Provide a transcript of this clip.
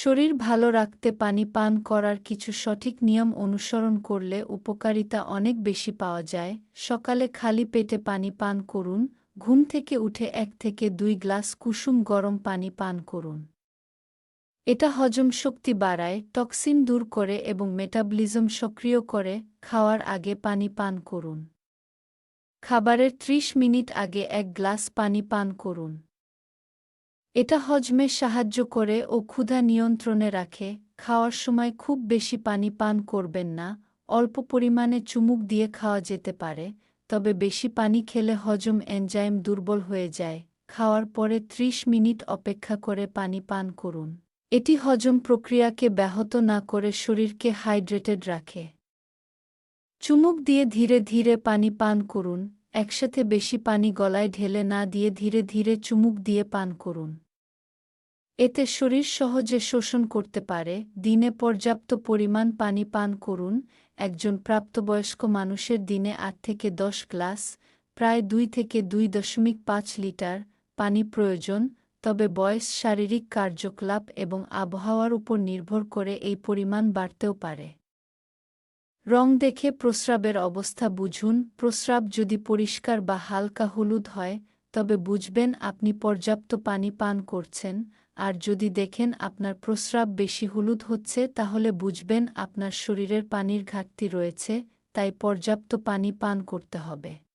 শরীর ভালো রাখতে পানি পান করার কিছু সঠিক নিয়ম অনুসরণ করলে উপকারিতা অনেক বেশি পাওয়া যায়। সকালে খালি পেটে পানি পান করুন, ঘুম থেকে উঠে এক থেকে দুই গ্লাস কুসুম গরম পানি পান করুন। এটা হজম শক্তি বাড়ায়, টক্সিন দূর করে এবং মেটাবলিজম সক্রিয় করে, খাওয়ার আগে পানি পান করুন। খাবারের ৩০ মিনিট আগে এক গ্লাস পানি পান করুন। এটা হজমে সাহায্য করে ও ক্ষুধা নিয়ন্ত্রণে রাখে, খাওয়ার সময় খুব বেশি পানি পান করবেন না, অল্প পরিমাণে চুমুক দিয়ে খাওয়া যেতে পারে, তবে বেশি পানি খেলে হজম এনজাইম দুর্বল হয়ে যায়। খাওয়ার পরে ৩০ মিনিট অপেক্ষা করে পানি পান করুন। এটি হজম প্রক্রিয়াকে ব্যাহত না করে শরীরকে হাইড্রেটেড রাখে। চুমুক দিয়ে ধীরে ধীরে পানি পান করুন একসাথে বেশি পানি গলায় ঢেলে না দিয়ে ধীরে ধীরে চুমুক দিয়ে পান করুন। এতে শরীর সহজে শোষণ করতে পারে। দিনে পর্যাপ্ত পরিমাণ পানি পান করুন। একজন প্রাপ্তবয়স্ক মানুষের দিনে আট থেকে দশ গ্লাস, প্রায় দুই থেকে দুই দশমিক পাঁচ লিটার পানি প্রয়োজন, তবে বয়স, শারীরিক কার্যকলাপ এবং আবহাওয়ার উপর নির্ভর করে এই পরিমাণ বাড়তেও পারে। রং দেখে প্রস্রাবের অবস্থা বুঝুন। প্রস্রাব যদি পরিষ্কার বা হালকা হলুদ হয়, তবে বুঝবেন আপনি পর্যাপ্ত পানি পান করছেন। আর যদি দেখেন আপনার প্রস্রাব বেশি হলুদ হচ্ছে, তাহলে বুঝবেন আপনার শরীরের পানির ঘাটতি রয়েছে, তাই পর্যাপ্ত পানি পান করতে হবে।